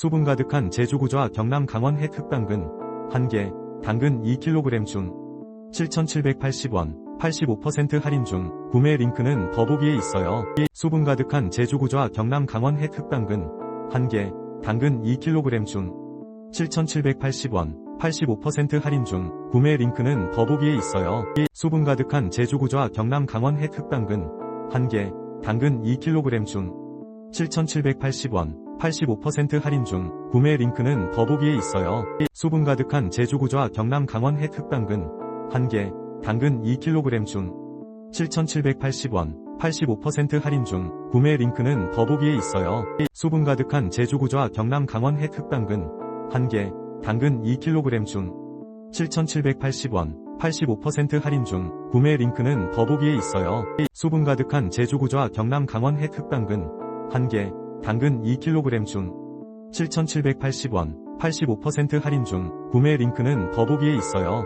수분 가득한 제주구좌 경남 강원 해 흑당근 1개, 당근 2kg 중 7,780원, 85% 할인 중 구매 링크는 더보기에 있어요. 수분 가득한 제주구좌 경남 강원 해 흑당근 1개, 당근 2kg 중 7,780원, 85% 할인 중 구매 링크는 더보기에 있어요. 수분 가득한 제주구좌 경남 강원 해 흑당근 1개, 당근 2kg 중 7,780원, 85% 할인 중 구매 링크는 더보기에 있어요. 수분 가득한 제주구좌 경남 강원 해 흑당근 1개, 당근 2kg 중 7,780원, 85% 할인 중 구매 링크는 더보기에 있어요. 수분 가득한 제주구좌 경남 강원 해 흑당근 1개, 당근 2kg 중 7,780원, 85% 할인 중 구매 링크는 더보기에 있어요. 수분 가득한 제주구좌 경남 강원 해 흑당근 1개, 당근 2kg 중 7,780원, 85% 할인 중 구매 링크는 더보기에 있어요.